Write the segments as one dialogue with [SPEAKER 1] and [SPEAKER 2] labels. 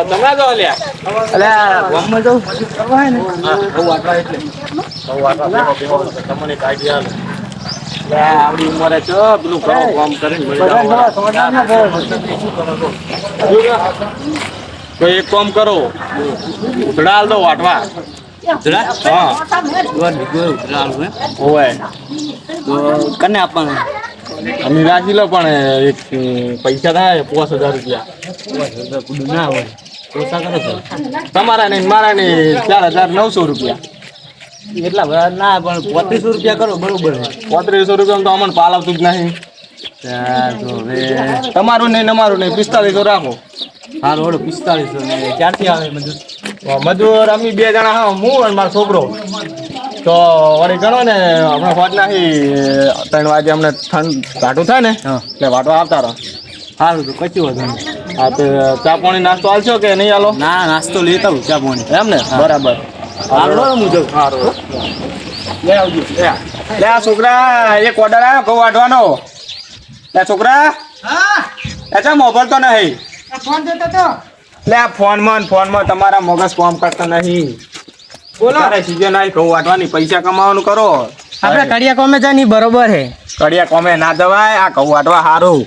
[SPEAKER 1] તમે જો લ્યા
[SPEAKER 2] અલ્યા ગામમાં ને
[SPEAKER 1] બહુ એટલે બહુ તમને એક આઈડિયા લે આવડી ઉંમરે છો પેલું ઘણો કામ કરીને. તો એક કામ કરો. ઉધડાલ દો વાટવા હા. તો
[SPEAKER 2] કને આપવાનું
[SPEAKER 1] અમે રાખી લો પણ એક પૈસા થાય પાંચ હજાર રૂપિયા.
[SPEAKER 2] ના હોય ઓછા કરો છો
[SPEAKER 1] તમારા ને મારા ને ચાર હજાર નવસો રૂપિયા.
[SPEAKER 2] એટલા બધા ના પણ પોત્રીસો રૂપિયા કરો બરોબર
[SPEAKER 1] પોત્રીસો રૂપિયા તો અમને પાલવતું જ નહીં. તમારું નહીં અમારું નહીં પિસ્તાલીસો રાખો.
[SPEAKER 2] હારું ઓળો પિસ્તાલીસો ને ક્યારથી આવે મજૂર?
[SPEAKER 1] મજૂર અમે બે જણા હા હું અને મારો છોકરો. તો વળી ગણો ને આપણે હોજ નાખી ત્રણ વાગે અમને ઠંડ ઘાટું થાય ને
[SPEAKER 2] હા.
[SPEAKER 1] એટલે વાટો આવતા રહો.
[SPEAKER 2] સારું તો કચ્યું વધુ નહીં.
[SPEAKER 1] હા તો ચા પાણી નાસ્તો હાલશો કે નહીં હાલો
[SPEAKER 2] ના નાસ્તો લેતા આવું ચા પાણી.
[SPEAKER 1] એમ ને? બરાબર.
[SPEAKER 2] હારું હો,
[SPEAKER 1] સારું લે આવજો. લે લે આ છોકરા એક ઓર્ડર આવ્યો ઘઉં વાટવાનો લે છોકરા. એ ચા મોબાઈલ તો. નહીં લે આ ફોનમાં ને ફોનમાં તમારા મગજ કામ કરતા નહીં. બોલો. સીઝન આવી ઘઉં વાટવાની પૈસા કમાવાનું કરો.
[SPEAKER 3] આપણે કડિયા કોમે જાય ની બરોબર હે.
[SPEAKER 1] કડિયા કોમે ના જવાય આ ઘઉં વાટવા સારું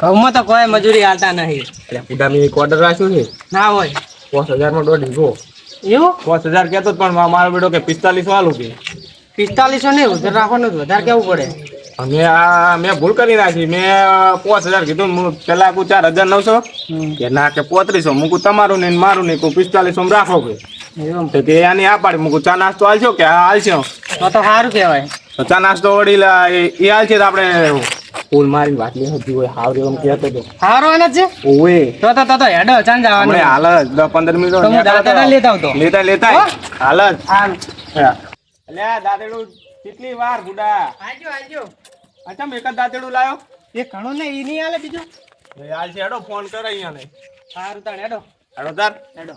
[SPEAKER 3] ઘઉંમાં તો કોઈ મજૂરી આલતા નહીં.
[SPEAKER 1] એટલે પૂડા એક ઓર્ડર રાખ્યો છે.
[SPEAKER 3] ના હોય.
[SPEAKER 1] પાંચ હજારમાં દોઢ વીઘો.
[SPEAKER 3] એવું?
[SPEAKER 1] પાંચ હજાર કહેતો પણ મારો બેટો કે પિસ્તાલીસ આલું કે.
[SPEAKER 3] પિસ્તાલીસો નહીં ઉધર રાખવાનું વધારે કેવું પડે?
[SPEAKER 1] અમે આ મેં ભૂલ કરી નાખી. મેં પાંચ હજાર કીધું પેલા કું ચાર હજાર નવસો. કે ના કે પોત્રીસો. મૂકું તમારું ને મારું નહીં કહું પિસ્તાલીસો રાખો કે.
[SPEAKER 3] એવું
[SPEAKER 1] તો તે આની આ પાડી. મૂકું ચા નાસ્તો હાલશો કે હાલશો
[SPEAKER 3] તો તો સારું કહેવાય.
[SPEAKER 1] તો ચા નાસ્તો લા- એ હાલશે તો આપણે ફૂલ મારીને વાટલી હતી હોય હાવરે એમ કહેતો હતો
[SPEAKER 3] સારું એને જ છે?
[SPEAKER 1] ઓવે.
[SPEAKER 3] તો તો તો તો હેડો ચાંદ જવાનું.
[SPEAKER 1] હમણે હાલ જ દસ પંદર મિનિટ
[SPEAKER 3] તો લેતા આવતો.
[SPEAKER 1] લેતા લેતા. હાલ જ. અલ્યા દાંતેડું કેટલી વાર બુડા
[SPEAKER 3] આજો આજો
[SPEAKER 1] અચ્છા એક લાયો.
[SPEAKER 3] એ ઘણો ને ઈ નહીં હાલે બીજું?
[SPEAKER 1] હાલ છે હેડો ફોન કરે અહીંયા ને.
[SPEAKER 3] સારું તાણ હેડો.
[SPEAKER 1] હેડો તાર.
[SPEAKER 3] હેડો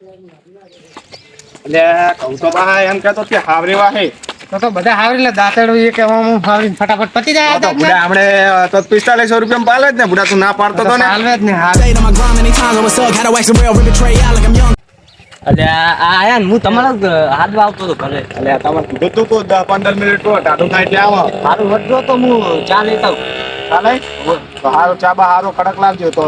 [SPEAKER 1] એટલે કહું તો બા એમ કહેતો કે હાવરે વાહે.
[SPEAKER 3] તો તો બધા હાવરી લે દાંતેડું એ કે હું હાવરી ફટાફટ પતી જાય
[SPEAKER 1] તો બુડા હમણે તો પિસ્તાલીસો રૂપિયા પાલે જ ને બુડા તું ના પાડતો તો ને.
[SPEAKER 3] હાલવે જ
[SPEAKER 2] આ આયા હું તમારા જ આવતો ઘરે
[SPEAKER 1] એટલે તમારે કીધું તું તો દસ પંદર મિનિટ તો ટાટું થાય આવો.
[SPEAKER 2] વધજો તો હું ચા લેતા આવું.
[SPEAKER 1] ચાલે તો હારો ચા બા હારો કડક લાવજો તો.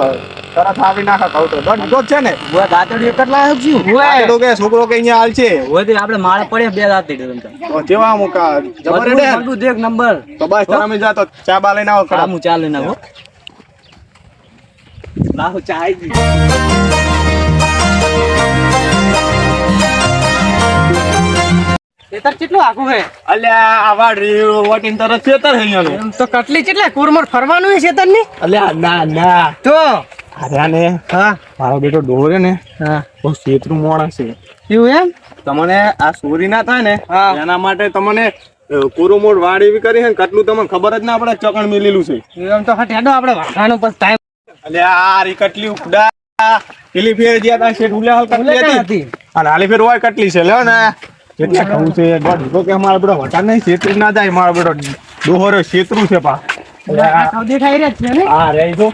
[SPEAKER 1] તરત આવી નાખા કહું તો. દોઢ દોઢ છે ને?
[SPEAKER 2] હું દાંતડી કેટલા આવ્યો છું?
[SPEAKER 1] દાંતેડું કે છોકરો કે અહીંયા હાલ છે.
[SPEAKER 2] હોય તો આપણે માળે પડે બે દાંતડી રમતા
[SPEAKER 1] તો. જેવા મુકા જબર રે
[SPEAKER 2] બધું એક નંબર.
[SPEAKER 1] તો બસ તમે જા તો ચા બા લઈને આવો
[SPEAKER 2] હા હું ચા લઈને આવો. લાવો ચા આવી
[SPEAKER 3] ખેતર કેટલું આખું હે
[SPEAKER 1] અલ્યા આવા રીવ વટીન તરત ખેતર હે અહીંયાનું.
[SPEAKER 3] એમ તો કટલી કેટલે કુરમર ફરવાનું છે ખેતરની
[SPEAKER 1] અલ્યા ના ના.
[SPEAKER 3] તો?
[SPEAKER 1] અરે ને
[SPEAKER 3] હા.
[SPEAKER 1] મારો બેટો ડોરે ને
[SPEAKER 3] હા.
[SPEAKER 1] બહુ શેતરું માણસ છે.
[SPEAKER 3] એવું એમ?
[SPEAKER 1] તમને આ ચોરી ના થાય ને એના માટે તમને કુરુમોડ વાડ એવી કરી ને કેટલું તમને ખબર જ ના પડે ચકણ મેલેલું છે.
[SPEAKER 3] એમ તો હટ આપણે પછી ટાઈમ
[SPEAKER 1] અલ્યા આ રી કટલી ઉડા પેલી ફેર જ્યાં તા શેઠ ઉલ્યા હાલ કટલી હતી.
[SPEAKER 3] હતી?
[SPEAKER 1] અને હાલી ફેર હોય કટલી છે લ્યો ને. એટલે ખાવું છે દોઢ કે મારો બેટો વટા નહીં શેતરું ના જાય મારો બેટો દોહરો શેતરું છે પા.
[SPEAKER 3] દેખાઈ રહ્યા છે ને?
[SPEAKER 1] હા રે જો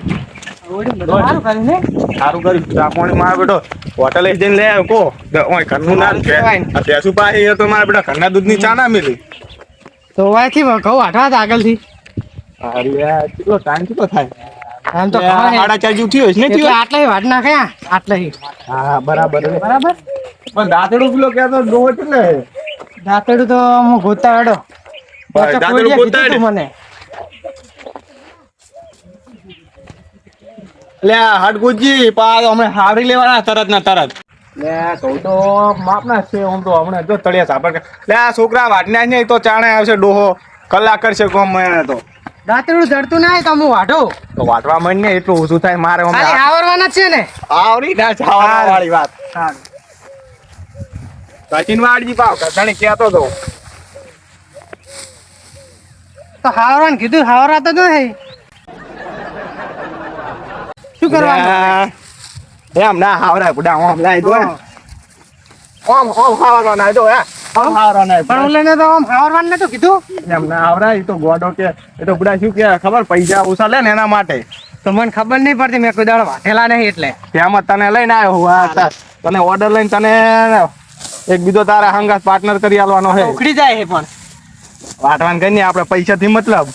[SPEAKER 3] સારું કર્યું ને?
[SPEAKER 1] સારું કર્યું. ચા પાણી મારો બેટો હોટલે જઈને લે આવ્યો કો? ઓય ઘરનું ના છે. ભેંસું એ તો મારા બેટા ઘરના દૂધની ચા ના મિલી.
[SPEAKER 3] તો વાયથી ઘઉં આઠવા આગળથી.
[SPEAKER 1] અરે કેટલો ટાઈમ કેટલો થાય?
[SPEAKER 3] આમ તો.
[SPEAKER 1] સાડા ચાર હશે ને
[SPEAKER 3] આટલા વાટ નાખ્યા આટલા
[SPEAKER 1] હા બરાબર.
[SPEAKER 3] બરાબર?
[SPEAKER 1] પણ દાંતડું પેલો કહેતો ડોહો કેટલે છે?
[SPEAKER 3] દાંતેડું તો હું ગોતાડો.
[SPEAKER 1] દાંતેડું
[SPEAKER 3] કોઈએ
[SPEAKER 1] ગોતા
[SPEAKER 3] કીધું તું
[SPEAKER 1] હેડે.
[SPEAKER 3] મને.
[SPEAKER 1] લે આ પા હમણાં હાવરી લેવાના તરત ના તરત. લે કહું તો માપના છે આમ તો હમણાં જો તળિયા સાપર લે આ છોકરા વાટના નહીં તો ચાણે આવશે ડોહો. કલાક કરશે કોમ મને તો.
[SPEAKER 3] દાંતડું જડતું ના તો હું વાઢો.
[SPEAKER 1] તો વાટવા માંડ ને એટલું ઓછું થાય મારે
[SPEAKER 3] આવરવાના છે ને.
[SPEAKER 1] આવરી ના જવાની વાત.
[SPEAKER 3] સારું.
[SPEAKER 1] સચિન વાડજી પાવ. કસાણી કહેતો તો
[SPEAKER 3] તો હાવરાન કીધું હાવરા તો ન હે શું કરવાનું?
[SPEAKER 1] એમ ના હાવરા બુડા ઓમ લાઈ દો ઓમ ઓમ હાવરવા ના દો હે. હારો ના
[SPEAKER 3] પણ ઓલાને તો આમ ને તો કીધું.
[SPEAKER 1] એમ ના હાવરા એ તો ગોડો કે એ તો બધા શું કે ખબર? પૈસા ઓછા લે ને એના માટે.
[SPEAKER 3] તો મને ખબર નહીં પડતી મેં કોઈ દાડો વાટેલા નહીં એટલે.
[SPEAKER 1] ત્યાં તને લઈને આવ્યો હું તને ઓર્ડર લઈને તને એક બીજો તારા હંગાસ પાર્ટનર કરી આલવાનો છે
[SPEAKER 3] ઉખડી જાય છે પણ.
[SPEAKER 1] વાટવાન કરીને આપણે પૈસાથી મતલબ.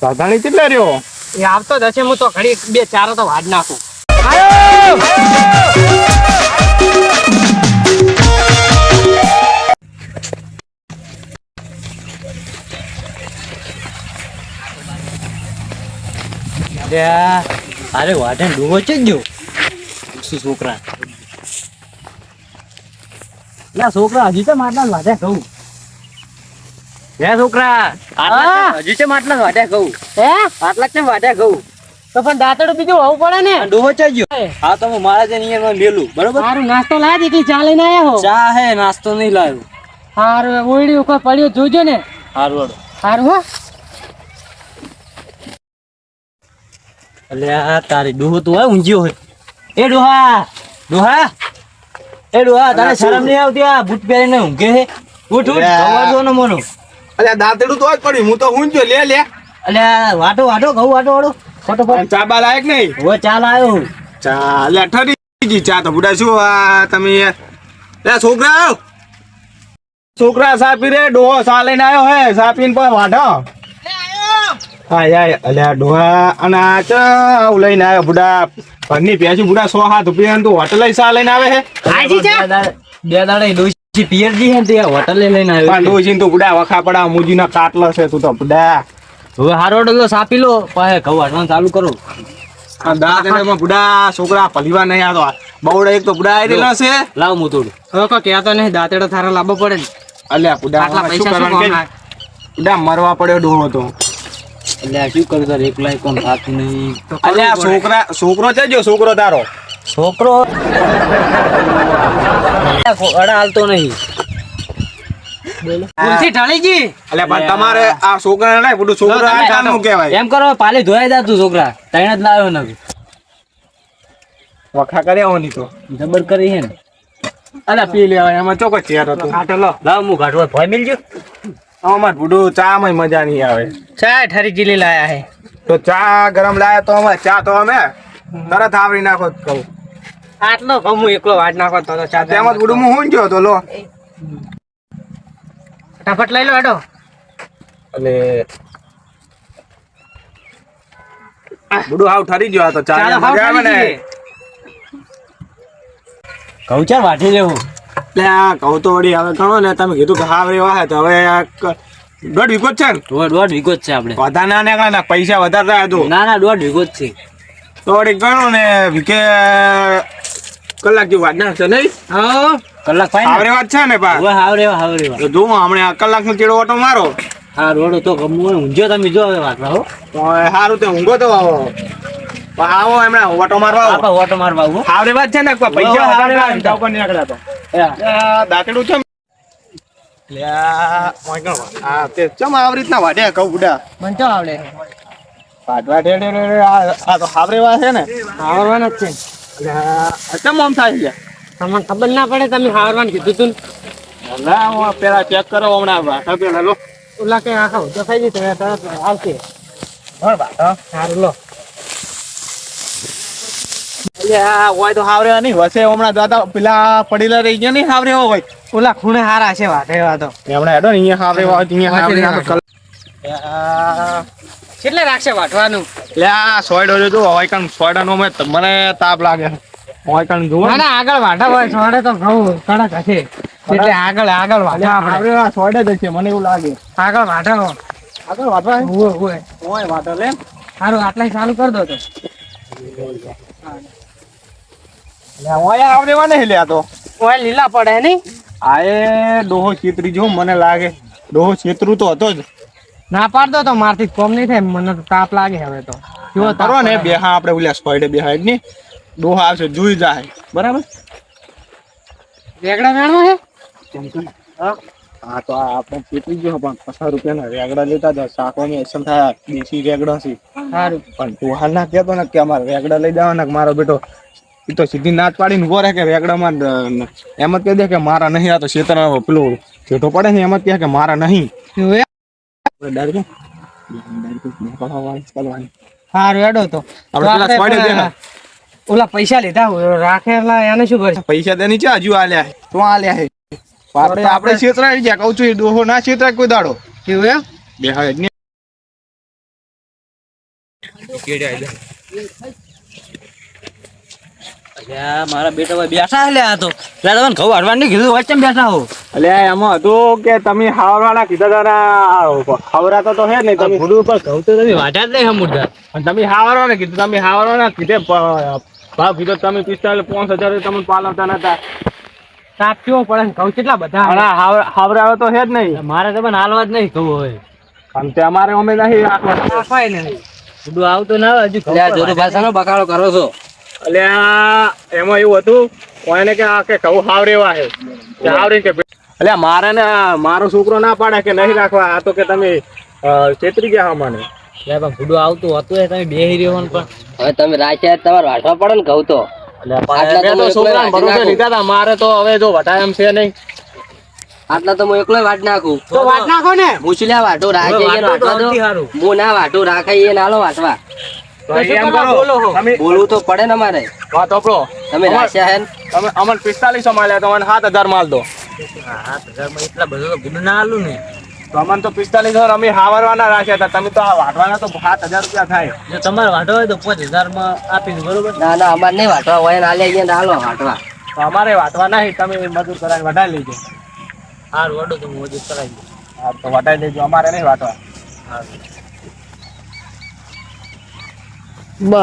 [SPEAKER 1] સાધાણી કેટલા રહ્યો?
[SPEAKER 3] એ આવતો જ હશે હું તો ઘડી બે ચારો તો વાડ નાખું.
[SPEAKER 2] અરે વાઢે ડૂબો છે જો શું છોકરા? ના છોકરા હજી તો માટલા વાટે કહું હે છોકરા આટલા
[SPEAKER 3] હા.
[SPEAKER 2] કેમ- હજી તો માટલા વાટે કહું
[SPEAKER 3] હે?
[SPEAKER 2] આટલા કેમ વાટે કહું
[SPEAKER 3] તો પણ દાંતડું બીજું હોવું પડે ને?
[SPEAKER 2] ડૂબો છે જ હા તો હું મારા જઈને અહીંયા મેલું બરોબર?
[SPEAKER 3] સારું નાસ્તો લાજ એટલી ચા લઈને આવ્યા હો.
[SPEAKER 2] ચા હે નાસ્તો નહીં લાવ્યો
[SPEAKER 3] સારું ઓયડી ઉપર પડ્યો જોજો ને.
[SPEAKER 2] હારું
[SPEAKER 3] સારું હો.
[SPEAKER 2] અલ્યા તારી ડોહો તો હોય ઊંઘ્યો હોય એ ડોહા ડોહા. એ ડોહા તારે શરમ નહીં આવતી? આ બૂટ પહેરીને ઊંઘે છે ઉઠ ઉઠ. ખબર દો ને મોનો.
[SPEAKER 1] અલ્યા દાંતડું તો જ પડ્યું. હું તો હું જો લે લે.
[SPEAKER 2] અલ્યા વાટો વાટો ઘઉં વાટો વાટો ફટોફટ
[SPEAKER 1] ચા બા લાયક નહીં?
[SPEAKER 2] ઓ ચા આવ્યો
[SPEAKER 1] ચા અલ્યા ઠરી ગઈ ચા તો બુડા. શું આ તમે લે છોકરા છોકરા સાપી રે ડોહો સા લઈને આવ્યો હે સાપીને પર વાઢો. હા યાર અલ્યા ડોહા અને આ ચાવ લઈને આવ્યો બુડા. ઘરની પેસી બુડા સો હાથ રૂપિયા તું હોટલ સા લઈને આવે હે?
[SPEAKER 3] આજી છે?
[SPEAKER 2] બે દાડે- દાડે પિયરજી હે તે હોટલે લઈને
[SPEAKER 1] પણ
[SPEAKER 2] આવ્યો
[SPEAKER 1] તો બુડા વખા પડા મુજીના કાટલો છે તું તો બુડા.
[SPEAKER 2] હવે હારો ડગલો સાપી લો પાહે ઘઉં ચાલુ કરો.
[SPEAKER 1] આ દાંત એને બુડા છોકરા પલીવા નહીં આતો બવડા એક તો બુડા આવી રહેલા છે.
[SPEAKER 2] લાવ હું તોડું
[SPEAKER 3] હવે કોઈ કહેતો નહીં દાંતડો થારો પડે ને.
[SPEAKER 1] અલ્યા બુડા શું
[SPEAKER 3] પૈસા
[SPEAKER 1] કરવાનું? બુડા મરવા પડ્યો ડોહો તો.
[SPEAKER 2] એટલે શું કરું તારે? એકલા કોમ થાતું નહીં?
[SPEAKER 1] અલ્યા છોકરા છોકરો છે જો છોકરો તારો.
[SPEAKER 2] છોકરો? અડા હાલતો નહીં.
[SPEAKER 3] ભૂલથી ઢળી ગઈ
[SPEAKER 1] પણ તમારે આ છોકરા નહીં બધું છોકરો આ જાતનું કહેવાય.
[SPEAKER 2] એમ કરો પાલી ધોયા દા તું છોકરા. તૈણ જ લાવ્યો નથી
[SPEAKER 1] વખા કર્યા હોની તો.
[SPEAKER 2] જબર કરી હે ને.
[SPEAKER 1] અલા પી લેવાય એમાં ચોક્કસ ચેર હતો
[SPEAKER 2] લાવ હું કાઢવા ભોય મિલજો.
[SPEAKER 1] અમાર બુડો ચા માં મજા નહીં આવે.
[SPEAKER 3] ચા ઠરી જીલી લાયા હે.
[SPEAKER 1] તો ચા ગરમ લાયા તો અમે ચા તો અમે તરત આવરી નાખો કહું.
[SPEAKER 3] આટલો ઘઉં હું એકલો વાટ નાખો તો ચા
[SPEAKER 1] તેમાં જ બુડું હું હું ગયો તો લો.
[SPEAKER 3] ફટાફટ લઈ લો હેડો.
[SPEAKER 1] અને બુડો હાવ ઠરી ગયો આ તો ચા મજા આવે ને.
[SPEAKER 2] કહું ચાર વાટી લેવું.
[SPEAKER 1] એટલે આ કહું તો વળી હવે ગણો ને તમે કીધું કે હા રેવા વાહે તો હવે આ દોઢ વીકો જ છે ને?
[SPEAKER 2] દોઢ દોઢ વીઘો જ છે આપણે.
[SPEAKER 1] વધારે ના નીકળે ને પૈસા વધારે થાય તો.
[SPEAKER 2] ના ના દોઢ વીઘો જ છે.
[SPEAKER 1] તો વળી ગણો ને વીકે કલાક જેવું વાત નાખશે નહીં?
[SPEAKER 3] હા.
[SPEAKER 2] કલાક ફાઈન
[SPEAKER 1] આવરે વાત છે ને પા
[SPEAKER 2] હવે આવરે આવરે હાવ
[SPEAKER 1] જો આ હમણાં કલાક નો ચેડો ઓટો મારો.
[SPEAKER 2] હા રોડ તો ગમવું ઊંઝો તમે જો હવે વાત હો.
[SPEAKER 1] સારું તે ઊંઘો તો આવો. આવો એમણે ઓટો મારવા આવો.
[SPEAKER 2] ઓટો મારવા આવો.
[SPEAKER 1] હાવડે વાત છે ને પૈસા
[SPEAKER 2] હવે
[SPEAKER 1] વધારે
[SPEAKER 2] હાવરે
[SPEAKER 1] થાય
[SPEAKER 2] વાત.
[SPEAKER 1] તો ઉપર નીકળ્યા તો
[SPEAKER 2] એ,
[SPEAKER 1] છે આ તે ચમ આવી રીતના વાઢ્યા કહું બુડા?
[SPEAKER 3] મને તો આવડે.
[SPEAKER 1] આ તો હાવરે વાત છે ને?
[SPEAKER 3] હાવરવાનું જ છે.
[SPEAKER 1] ચમ આમ થાય છે?
[SPEAKER 3] તમને ખબર ના પડે તમે હાવરવાનું કીધું તું ને.
[SPEAKER 1] હું પેલા ચેક કરો હમણાં વાઢા પેલા લો.
[SPEAKER 3] ઓલા કઈ આખા ઉધો થઈ જશે તરત આવશે. સારું લો.
[SPEAKER 1] હોય તો હાવરે નહીં વસે હમણાં દાદા પેલા પડેલા રહી ગયા નહીં હાવરે હોય
[SPEAKER 3] ઓલા ખૂણે હારા છે વાટે એવા તો.
[SPEAKER 1] હમણાં હેડો ને અહીંયા હાવરે હોય અહીંયા હાવરે
[SPEAKER 3] કેટલે રાખશે વાટવાનું?
[SPEAKER 1] લે આ સોયડો જો જો હોય કાન સોયડાનો મેં મને તાપ લાગે. હોય કાન જુઓ
[SPEAKER 3] ના. આગળ વાટા હોય સોયડે તો ઘઉં કડક હશે. એટલે આગળ આગળ વાટા આપણે.
[SPEAKER 1] આ સોયડે જ છે મને એવું લાગે.
[SPEAKER 3] આગળ વાટા.
[SPEAKER 1] આગળ વાટવા
[SPEAKER 3] હોય હોય
[SPEAKER 1] હોય વાટા લે.
[SPEAKER 3] સારું આટલા ચાલુ કરી દો તો.
[SPEAKER 1] તો.
[SPEAKER 3] ઓય લીલા પડે નહીં?
[SPEAKER 1] આ ડોહો છેતરી જો મને લાગે. ડોહો છેતરું તો હતો જ.
[SPEAKER 3] ના પાડતો તો મારથી કોમ નહીં થાય મને તો તાપ લાગે હવે તો. જો
[SPEAKER 1] કરો ને? બેહા આપણે ઓલા સોયડે બેહા જ નહીં ડોહો આવશે જોઈ જાય. બરાબર?
[SPEAKER 3] વેગડા વેણવો હે?
[SPEAKER 1] હા. તો આપણે છેતરી ગયો પણ પચાસ રૂપિયાના રેગડા લેતા હતા. શાકોની અસર થાય દેશી રેગડા છે.
[SPEAKER 3] સારું.
[SPEAKER 1] પણ તું હાલ ના કહેતો ને કે અમારે રેગડા લઈ જવાના કે મારો બેટો એ તો સીધી નાચ પાડીને ઊભો રહે કે રેગડામાં એમ જ કહી દે કે મારા નહીં આ તો શેતર પેલું જેઠો પડે ને એમ જ કહે કે મારા નહીં.
[SPEAKER 3] તો.
[SPEAKER 1] દેખાય.
[SPEAKER 3] ઓલા પૈસા લીધા રાખેલા એને શું કરશે?
[SPEAKER 1] પૈસા તેની ચા હજુ આલ્યા તો આલ્યા હે આપણે આપણે છેતરાઈ ગયા કહું છું ડોહો ના છેતરાય કોઈ દાડો.
[SPEAKER 3] કેવું એમ?
[SPEAKER 1] બે
[SPEAKER 2] મારા બેટા ભાઈ બેઠા હે આ તો. લે તમને ઘઉં હાડવાનું નહીં કીધું વચ્ચે બેઠા હો.
[SPEAKER 1] અલ્યા એમાં હતું કે તમે હાવરાના કીધા તારા હાવરાતો તો હે જ તમે
[SPEAKER 2] ભૂડું ઉપર ઘઉં તો તમે વાટ્યા જ નહીં સમુદ્ર
[SPEAKER 1] અને તમે હાવરવાને કીધું તમે હાવરવાના કીધે ભાવ કીધો તમે પિસ્તાલીસ પાંચ હજાર તમે પાલવતા નતા.
[SPEAKER 3] કેવો પડે ને ઘઉં કેટલા બધા?
[SPEAKER 1] હાવ- હાવરાવો તો હે જ નહીં.
[SPEAKER 2] મારે તો પણ હાલવા જ નહીં ઘઉં હોય
[SPEAKER 1] આમ તે અમારે અમે નહીં
[SPEAKER 3] નાખવાય નહીં.
[SPEAKER 2] ભૂડું ના હજુ
[SPEAKER 3] ભાષાનો બકાળો કરો છો.
[SPEAKER 1] અલ્યા એમાં એવું હતું કોઈને કે આ કે કહું હાવરેવા હે કે કે અલ્યા મારે ને મારો છોકરો ના પાડે કે નહીં રાખવા આ તો કે તમે છેતરી ગયા મને.
[SPEAKER 2] લે પણ ગુડો આવતું હતું તમે બે રહ્યો પણ.
[SPEAKER 3] હવે તમે રાખ્યા તમારે વાટવા પડે ને કહું તો.
[SPEAKER 1] મારે તો હવે જો વટાય એમ છે નહીં.
[SPEAKER 3] આટલા તો હું એકલો વાટ નાખું.
[SPEAKER 2] તો વાટ
[SPEAKER 3] નાખો ને. મૂછલ્યા વાટું રાખે
[SPEAKER 2] હવે વાટો
[SPEAKER 3] વાટવા દો. હું ના વાટો રાખે એ નાલો વાટવા. બોલવું તો પડે ને મારે.
[SPEAKER 1] વાત આપડો
[SPEAKER 3] તમે રાખ્યા હે
[SPEAKER 1] તમે અમને પિસ્તાલીસો મળ્યા તમને સાત હજાર માલ દો.
[SPEAKER 2] હાથ હજારમાં એટલા બધું તો ભૂડું ના આલું ને.
[SPEAKER 1] તો અમને તો પિસ્તાલીસ હજાર અમે હાવરવાના રાખ્યા હતા. તમે તો આ વાટવાના તો સાત હજાર રૂપિયા થાય.
[SPEAKER 2] જો તમારે વાટો હોય તો પાંચ હજારમાં બરોબર?
[SPEAKER 3] ના ના અમારે નહીં વાટવા હોય ને આલે અહીંયા નાલો વાટવા
[SPEAKER 1] તો અમારે વાટવા નહીં તમે મજૂર કરાવી વટાઈ લેજો.
[SPEAKER 2] હા વાડો તો હું હજુ કરાવી દઉં.
[SPEAKER 1] હા તો વટાઈ લેજો અમારે નહીં વાટવા
[SPEAKER 3] બસ